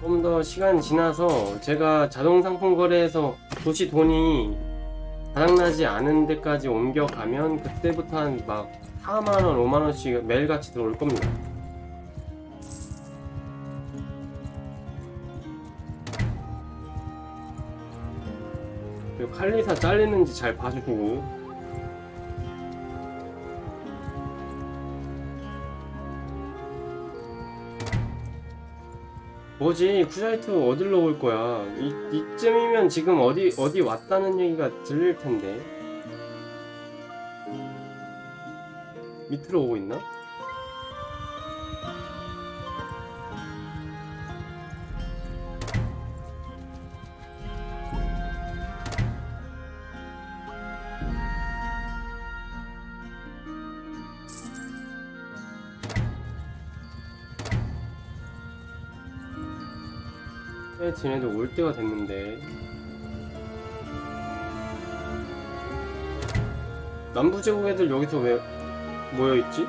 좀 더 시간 지나서 제가 자동 상품 거래에서 도시 돈이 바닥나지 않은 데까지 옮겨가면 그때부터 한 막 4만원, 5만원씩 매일같이 들어올 겁니다. 그리고 칼리사 잘리는지 잘 봐주고 뭐지? 쿠자이트 어디로 올 거야? 이, 이쯤이면 지금 어디 어디 왔다는 얘기가 들릴 텐데. 밑으로 오고 있나? 네, 쟤네도 올 때가 됐는데 남부제국 애들 여기서 왜 모여있지?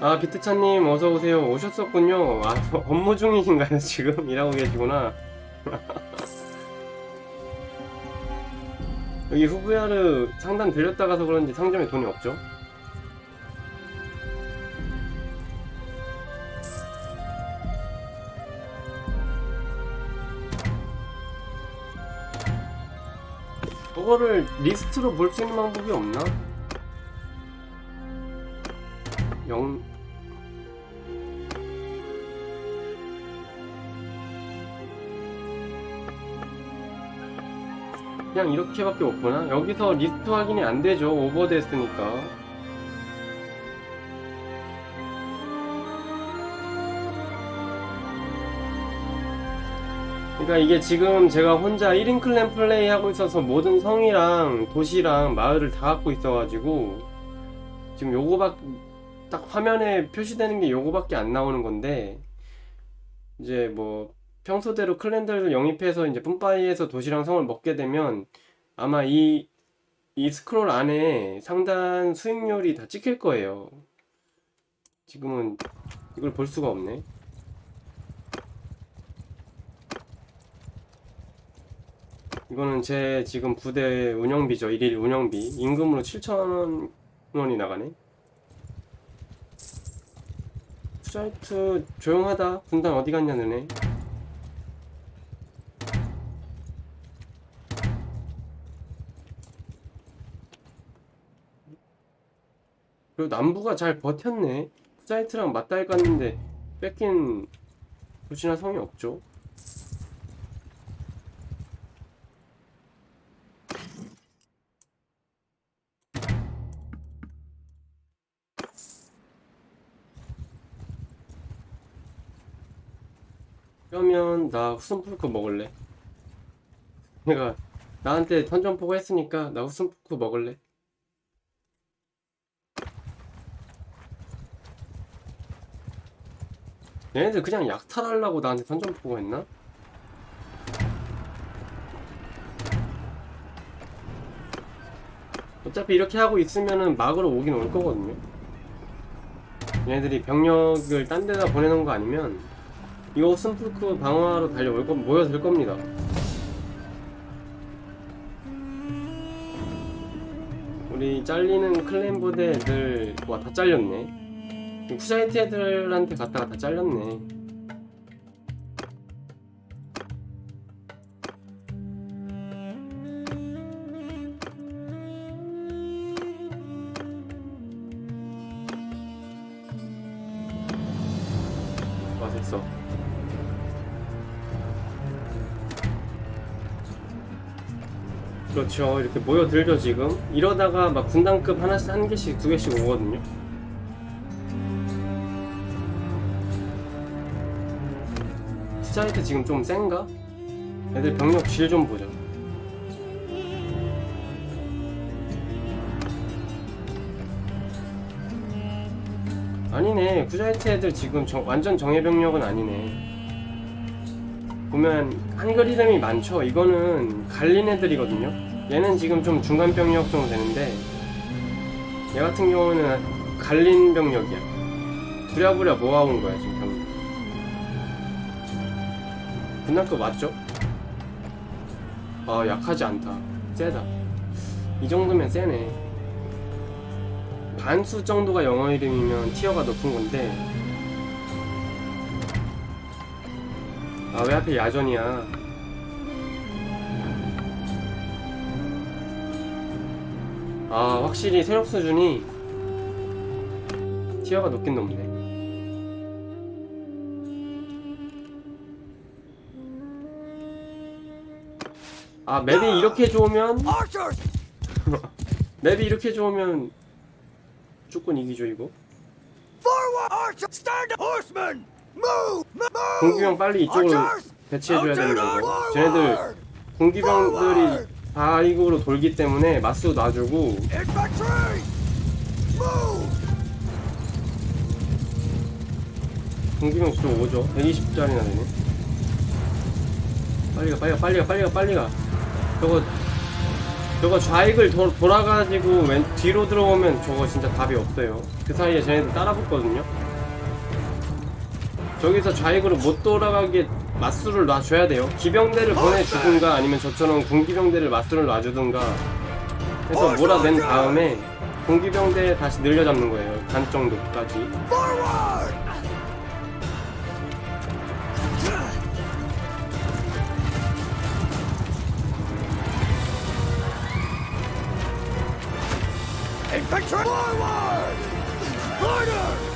아 비트차님 어서오세요 오셨었군요 아 업무 중이신가요 지금? 일하고 계시구나 여기 후부야르 상단 들렸다 가서 그런지 상점에 돈이 없죠? 저거를 리스트로 볼 수 있는 방법이 없나? 영... 그냥 이렇게밖에 없구나? 여기서 리스트 확인이 안 되죠. 오버됐으니까. 그러니까 이게 지금 제가 혼자 1인 클랜 플레이 하고 있어서 모든 성이랑 도시랑 마을을 다 갖고 있어가지고 지금 요거밖 딱 화면에 표시되는 게 요거밖에 안 나오는 건데 이제 뭐 평소대로 클랜들을 영입해서 이제 뿜빠이에서 도시랑 성을 먹게 되면 아마 이, 이 스크롤 안에 상단 수익률이 다 찍힐 거예요. 지금은 이걸 볼 수가 없네. 이거는 제 지금 부대 운영비죠. 일일 운영비. 임금으로 7,000원이 나가네. 사이트 조용하다. 분단 어디 갔냐 너네. 그리고 남부가 잘 버텼네. 사이트랑 맞다해 갔는데 뺏긴 도시나 성이 없죠. 나 후순푸크 먹을래. 내가 나한테 던전포고 했으니까 나 후순푸크 먹을래. 얘네들 그냥 약탈하려고 나한테 던전포고 했나? 어차피 이렇게 하고 있으면은 막으로 오긴 올 거거든요. 얘네들이 병력을 딴 데다 보내놓은 거 아니면 이거 순풀크 방어하러 달려올 거 모여들 겁니다. 우리 잘리는 클랜 부대 애들 와 다 잘렸네. 지금 쿠자이트 애들한테 갔다가 다 잘렸네. 그렇죠. 이렇게 모여들죠, 지금. 이러다가 막 군단급 하나씩, 한 개씩, 두 개씩 오거든요. 스자이트 지금 좀 센가? 애들 병력 질 좀 보자. 아니네. 구자이트 애들 지금 정- 완전 정예 병력은 아니네. 보면 한글 이름이 많죠. 이거는 갈린 애들이거든요. 얘는 지금 좀 중간 병력 정도 되는데 얘 같은 경우는 갈린 병력이야. 부랴부랴 모아온 거야 지금 병. 끝날 거 맞죠? 아 약하지 않다. 세다. 이 정도면 세네. 반수 정도가 영어 이름이면 티어가 높은 건데. 아왜 하필 야전이야? 아 확실히 세력 수준이 티어가 높긴 높네. 아 맵이 이렇게 좋으면! 맵이 이렇게 좋으면 무조건 이기죠 이거. 공기병 빨리 이쪽으로! 배치해줘야 되는 거고 Forward! 쟤네들 공기병들이 바이국으로 돌기 때문에 마스 놔주고! 공기병 좀 오죠. 120짜리나 되네. 빨리 가 빨리 가 빨리 가 빨리 가 빨리 가. 저거 저거 좌익을 도, 돌아가지고 왼 뒤로 들어오면 저거 진짜 답이 없어요. 그 사이에 쟤네들 따라 붙거든요. 저기서 좌익으로 못 돌아가게 맞수를 놔줘야 돼요 기병대를 보내주든가 아니면 저처럼 군기병대를 맞수를 놔주든가 해서 몰아낸 다음에 공기병대 다시 늘려잡는 거예요 반 정도까지! Infantry! Forward! Order!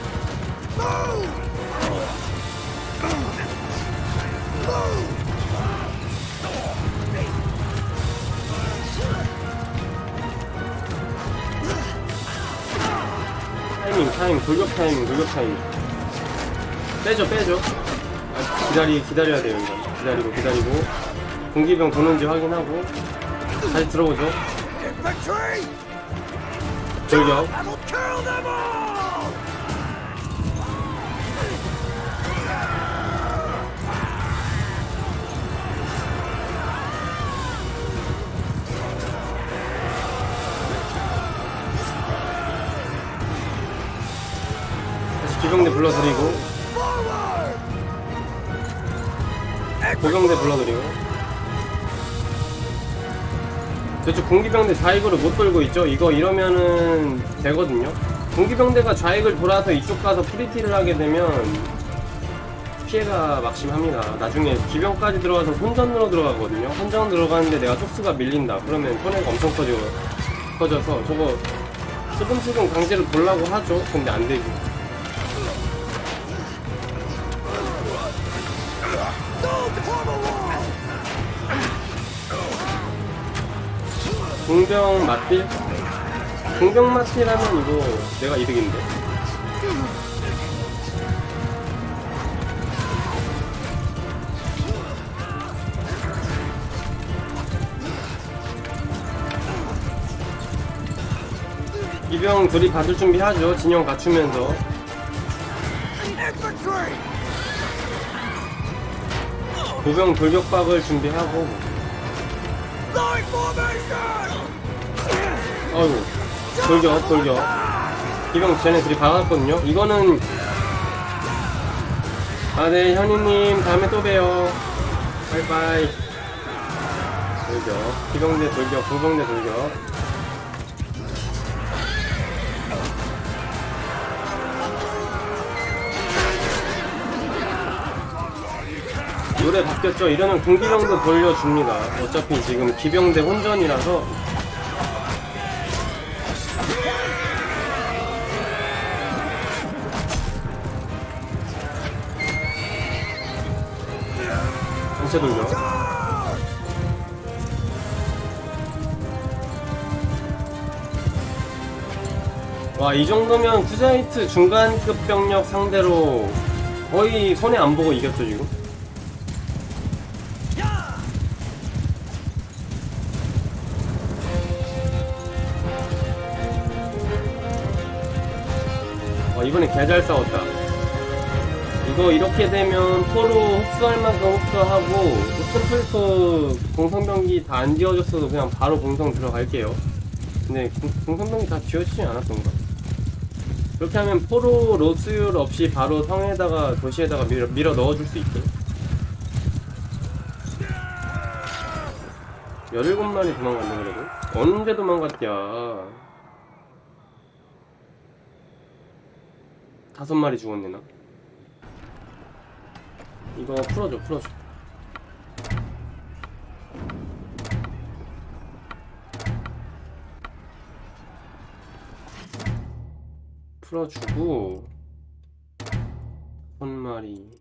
타이밍 돌격 타이밍 돌격 타이밍 빼죠 빼죠. 아, 기다리 기다려야 돼요 이건 기다리고 기다리고. 공기병 도는지 확인하고. 다시 들어오죠! 돌격 기병대 불러드리고! 고병대 불러드리고. 저쪽 공기병대 좌익으로 못 돌고 있죠? 이거 이러면은 되거든요. 공기병대가 좌익을 돌아서 이쪽 가서 프리티를 하게 되면 피해가 막심합니다. 나중에 기병까지 들어가서 혼전으로 들어가거든요. 혼전 들어가는데 내가 촉수가 밀린다. 그러면 손해가 엄청 커져, 커져서 저거 슬금슬금 강제로 돌라고 하죠? 근데 안 되지 공병 맞딜? 공병 맞딜하면 이거 내가 이득인데 이병 둘이 받을 준비하죠 진영 갖추면서! 보병 돌격박을 준비하고! 아이고 돌격 돌격. 이병 쟤네 둘이 박았거든요? 이거는 아네 현이님 다음에 또 봬요. 바이바이. 돌격. 기병대 돌격 보병대 돌격 노래 바뀌었죠? 이러면 공기병도 돌려줍니다. 어차피 지금 기병대 혼전이라서. 전체 돌격 와이 정도면 쿠자이트 중간급 병력 상대로 거의 손해 안 보고 이겼죠 지금 이번에 개 잘 싸웠다. 이거 이렇게 되면 포로 흡수할 만큼 흡수하고 스플프 공성병기 다 안 지워졌어도 그냥 바로 공성 들어갈게요. 근데 공- 공성병기 다 지워지지 않았던가 그렇게 하면 포로 로스율 없이 바로 성에다가 도시에다가 밀어, 밀어 넣어줄 수 있거든 17마리 도망갔네 그래도. 언제 도망갔냐 다섯 마리 죽었네 나? 이거 풀어줘 풀어줘. 풀어주고 한 마리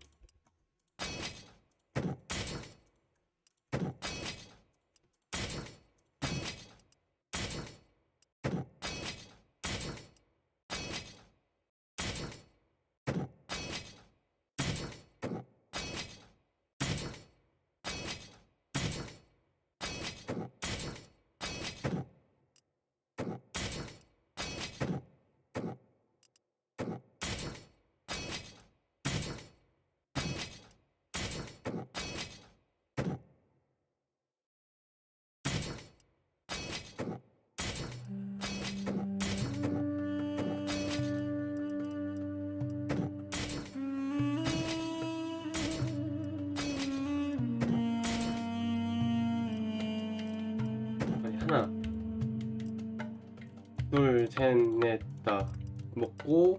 셋넷다. 먹고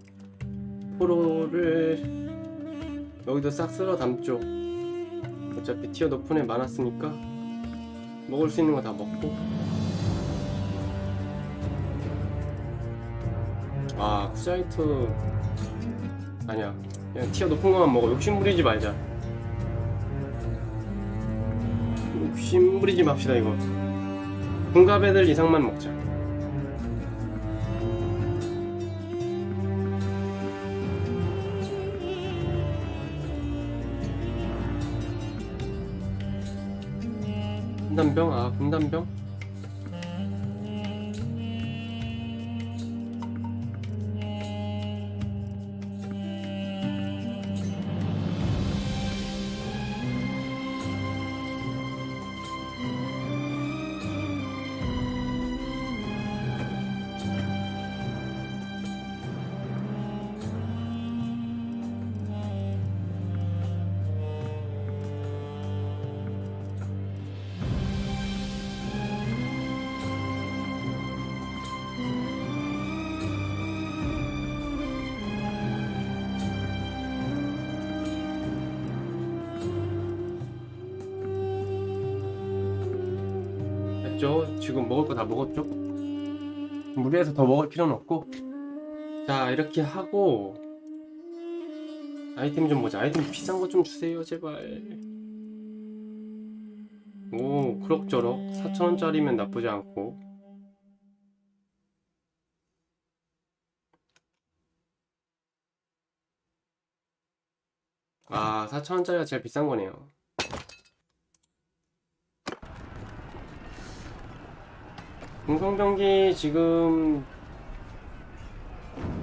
포로를 여기도 싹 쓸어 담죠. 어차피 티어 높은 애 많았으니까 먹을 수 있는 거 다 먹고. 아 쿠자이트. 아니야. 그냥 티어 높은 것만 먹어. 욕심 부리지 말자. 욕심 부리지 맙시다 이거. 군갑 애들 이상만 먹자 단병? 아 군단병? 됐죠? 지금 먹을 거 다 먹었죠? 무리해서 더 먹을 필요는 없고. 자 이렇게 하고 아이템 좀 보자. 아이템 비싼 거 좀 주세요 제발. 오 그럭저럭 4천원짜리면 나쁘지 않고. 아 4천원짜리가 제일 비싼 거네요 공성병기 지금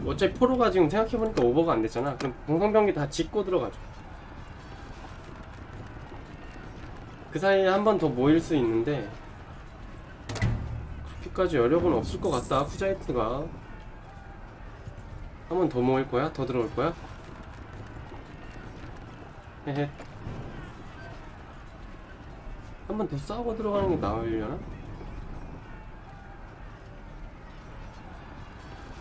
어차피 포로가 지금 생각해보니까 오버가 안 됐잖아 그럼 공성병기 다 짓고 들어가죠 그 사이에 한 번 더 모일 수 있는데 그렇게까지 여력은 없을 것 같다 후자이트가 한 번 더 모일 거야? 더 들어올 거야? 헤헤 한 번 더 싸우고 들어가는 게 나으려나?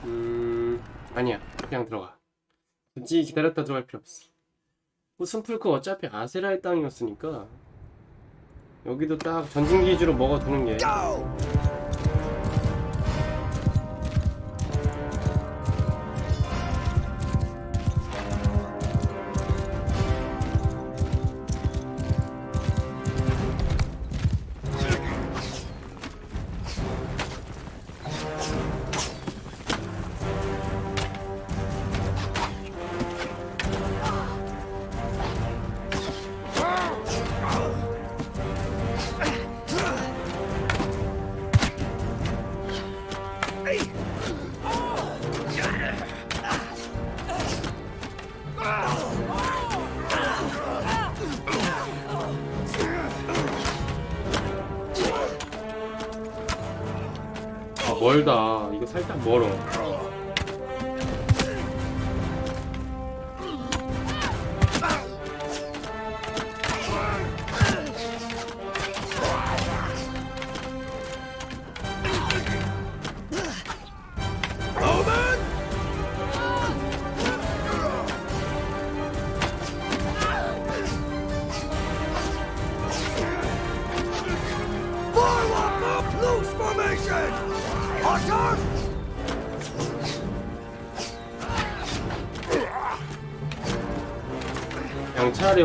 음 아니야. 그냥 들어가. 굳이 기다렸다 들어갈 필요 없어. 무슨 풀크 어차피 아세라의 땅이었으니까 여기도 딱 전진 기지로 먹어두는 게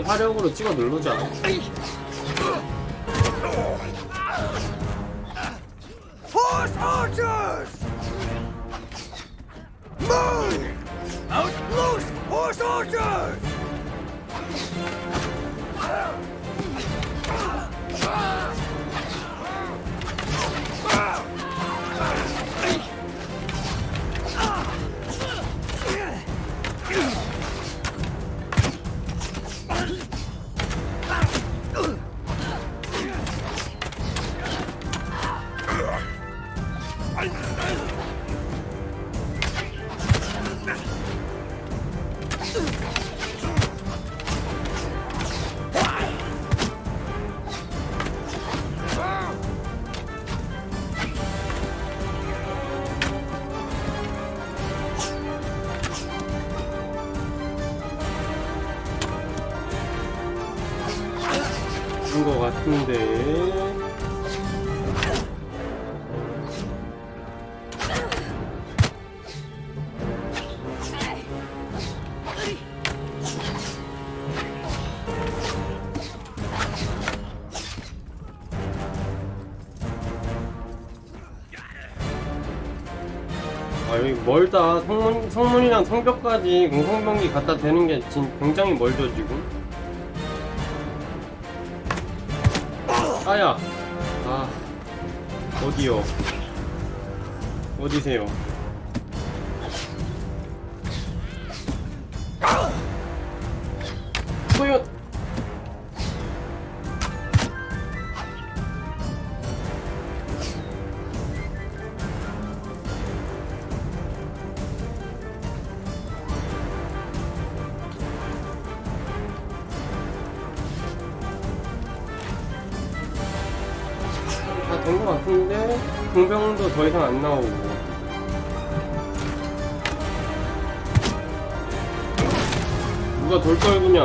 화력으로 찍어 누르자. 아 여기 멀다 성문, 성문이랑 성벽까지 공성병기 갖다 대는 게 진, 굉장히 멀죠 지금? 아야! 아 어디요? 어디세요 이상 안 나오고 누가 돌 떨구냐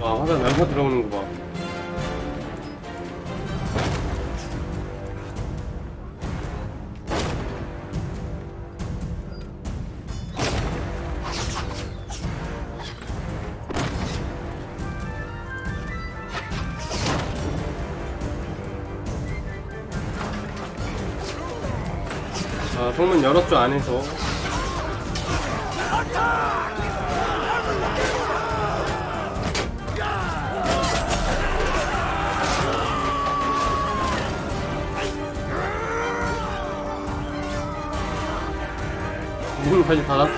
와 화살 날고 들어오는 거 봐. 성문 열었죠, 안에서. 문 다시 닫았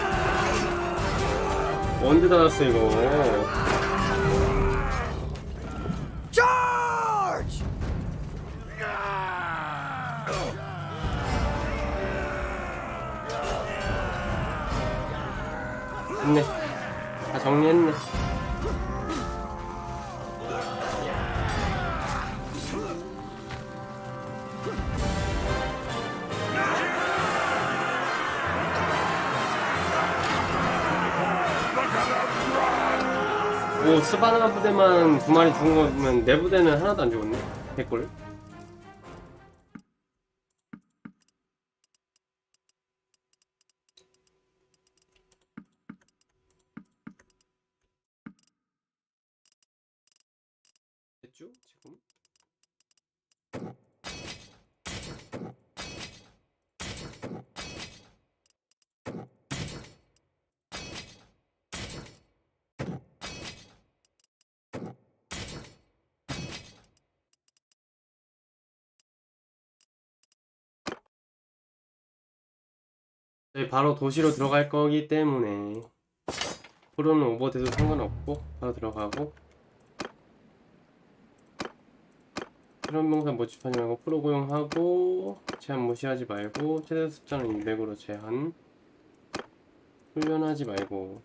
언제 닫았어, 이거. 됐네. 다 정리했네. 오, 스바나 부대만 두 마리 죽은 거면 내 부대는 하나도 안 죽었네. 개꿀. 됐죠? 지금? 저희 바로 도시로 들어갈 거기 때문에. 프로는 오버돼도 상관없고 바로 들어가고. 실험 병사 모집하지 말고 프로 고용하고 제한 무시하지 말고 최대 숫자는 200으로 제한. 훈련하지 말고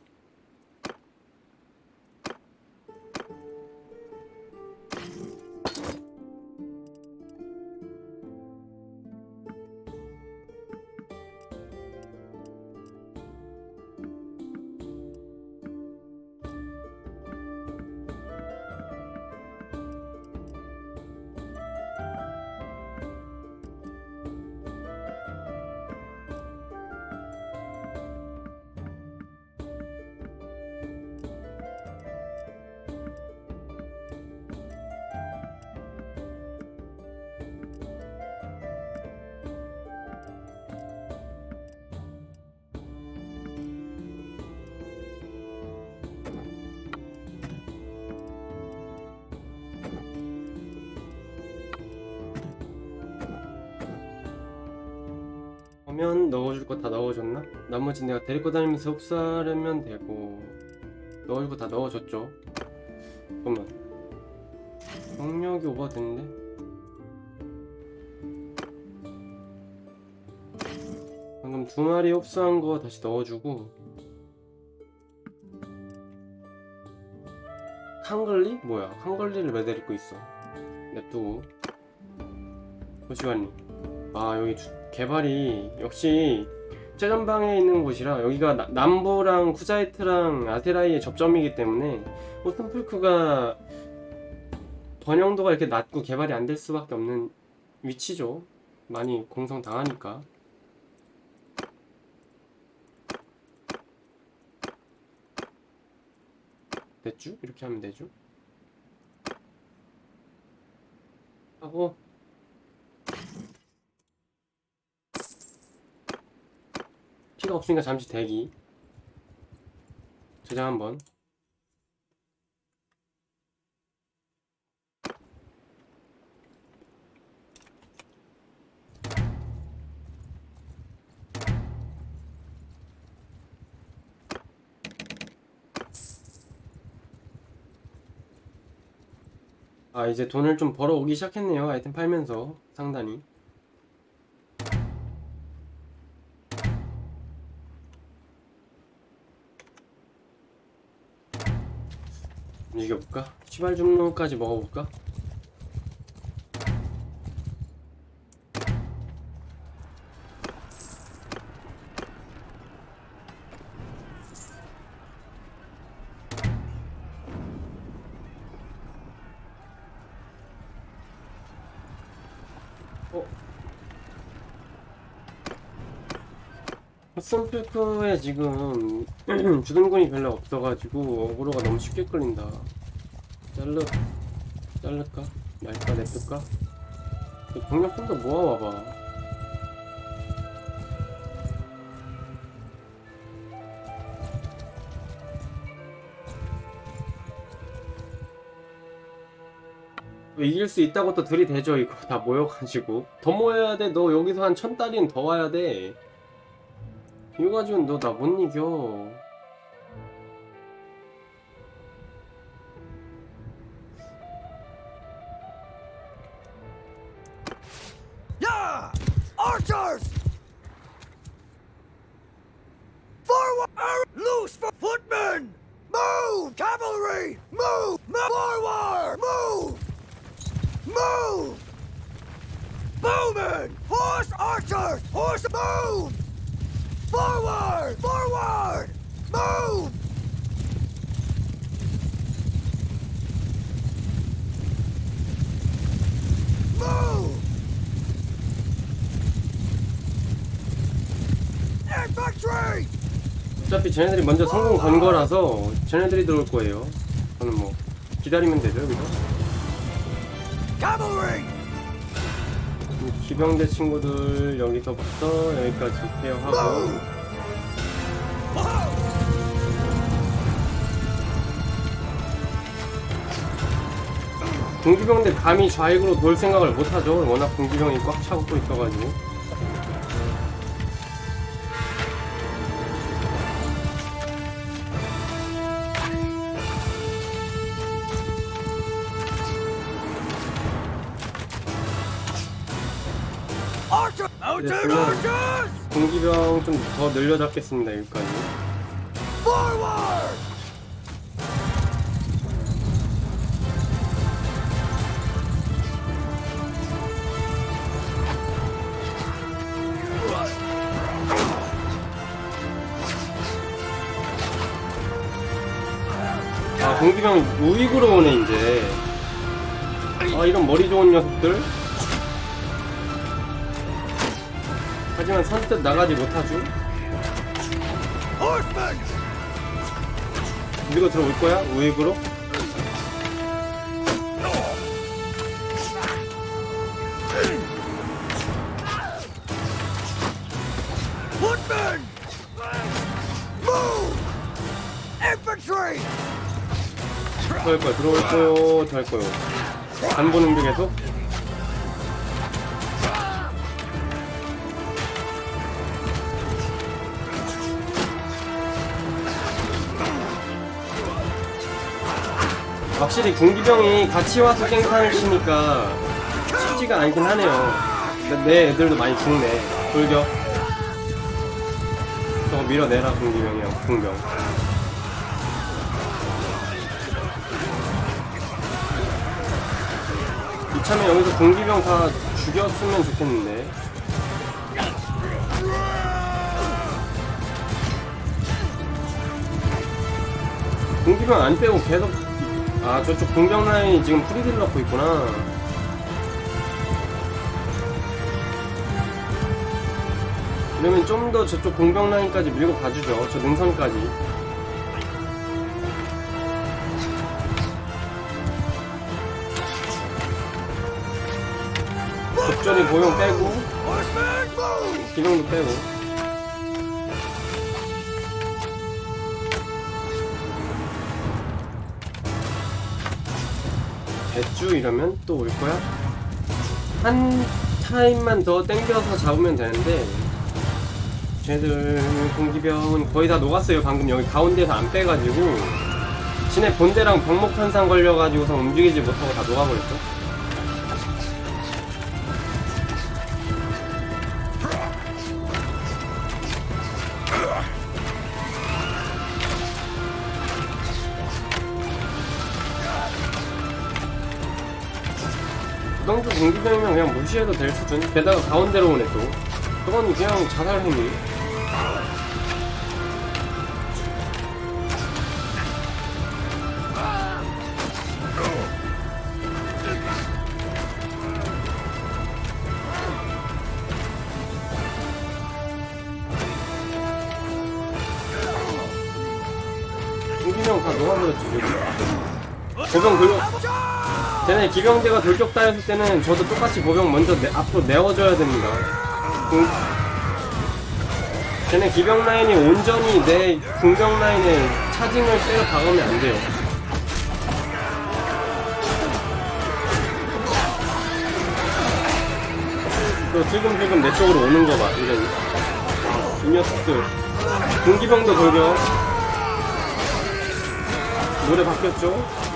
그러면 넣어줄 거 다 넣어줬나? 나머지 내가 데리고 다니면서 흡수하려면 되고. 넣어줄 거 다 넣어줬죠. 잠깐만. 경력이 오버됐는데? 방금 두 마리 흡수한 거 다시 넣어주고. 칸글리? 뭐야? 칸글리를 왜 데리고 있어. 냅두고. 도시관리 아 여기 주- 개발이 역시 최전방에 있는 곳이라 여기가 나- 남부랑 쿠자이트랑 아테라이의 접점이기 때문에 호튼풀크가 번영도가 이렇게 낮고 개발이 안 될 수밖에 없는 위치죠. 많이 공성 당하니까. 됐죠? 이렇게 하면 되죠 하고 피가 없으니까 잠시 대기. 저장 한번. 아 이제 돈을 좀 벌어오기 시작했네요. 아이템 팔면서 상단이 움직여볼까? 시발 중로까지 먹어볼까? 어? 헛선필크에 지금 주둔군이 별로 없어가지고 어그로가 너무 쉽게 끌린다 자르 자를까? 말까 냅둘까? 이 병력 좀 더 모아와봐. 왜 이길 수 있다고 또 들이대죠 이거. 다 모여가지고. 더 모여야 돼 너 여기서 한 천 달이는 더 와야 돼. 이거 가지고는 너나 못 이겨 어차피 쟤네들이 먼저 성공 건 거라서 쟤네들이 들어올 거예요. 저는 뭐 기다리면 되죠 여기서 기병대 친구들 여기서부터 여기까지 케어하고! 공기병대 감히 좌익으로 돌 생각을 못하죠. 워낙 공기병이 꽉 차고 또 있어가지고 더 늘려잡겠습니다 여기까지! 아 공기병 우익으로 오네 이제. 아 이런 머리 좋은 녀석들. 하지만 선뜻 나가지 못하죠 밀고 들어올 거야? 우익으로! 들어올 거야 들어올 거요 들어올 거요. 안 보는 게 계속 확실히 군기병이 같이 와서 깽판을 치니까 쉽지가 않긴 하네요. 내 애들도 많이 죽네. 돌격. 저거 밀어내라 군기병이야 군병. 이참에 여기서 군기병 다 죽였으면 좋겠는데. 공기병 안 빼고 계속 아 저쪽 공병 라인이 지금 프리딜 넣고 있구나. 그러면 좀 더 저쪽 공병 라인까지 밀고 가주죠. 저 능선까지. 적절히 고용 빼고! 기병도 빼고 대주 이러면 또 올 거야? 한 타임만 더 땡겨서 잡으면 되는데 쟤들 공기병은 거의 다 녹았어요. 방금 여기 가운데서 안 빼가지고. 지네 본대랑 병목 현상 걸려가지고서 움직이지 못하고 다 녹아버렸어 무시해도 될 수준? 게다가 가운데로 오네 또 그건 그냥 자살 행위. 공기병 다 녹아버렸지 여기 보병 돌려 쟤네 기병대가 돌격 따였을 때는 저도 똑같이 보병 먼저 내- 앞으로 내어줘야 됩니다. 그, 쟤네 기병 라인이 온전히 내 궁병 라인에 차징을 빼어 박으면 안 돼요. 그 슬금슬금 내 쪽으로 오는 거 봐, 이런. 이 녀석들. 군기병도 돌격. 노래 바뀌었죠?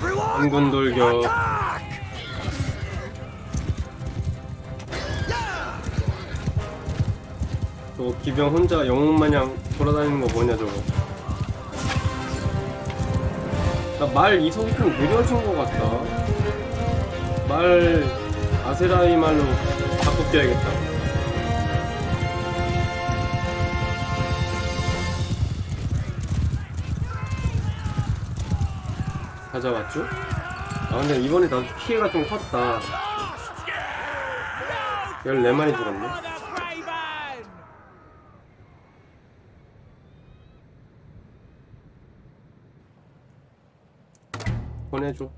한군 돌격. 저거 기병 혼자 영웅 마냥 돌아다니는 거 뭐냐 저거. 나 말 이속이 좀 느려진 것 같다. 말 아세라이 말로 바꿔줘야겠다 가져왔죠? 아 근데 이번에 나도 피해가 좀 컸다. 14마리 죽었네. 보내줘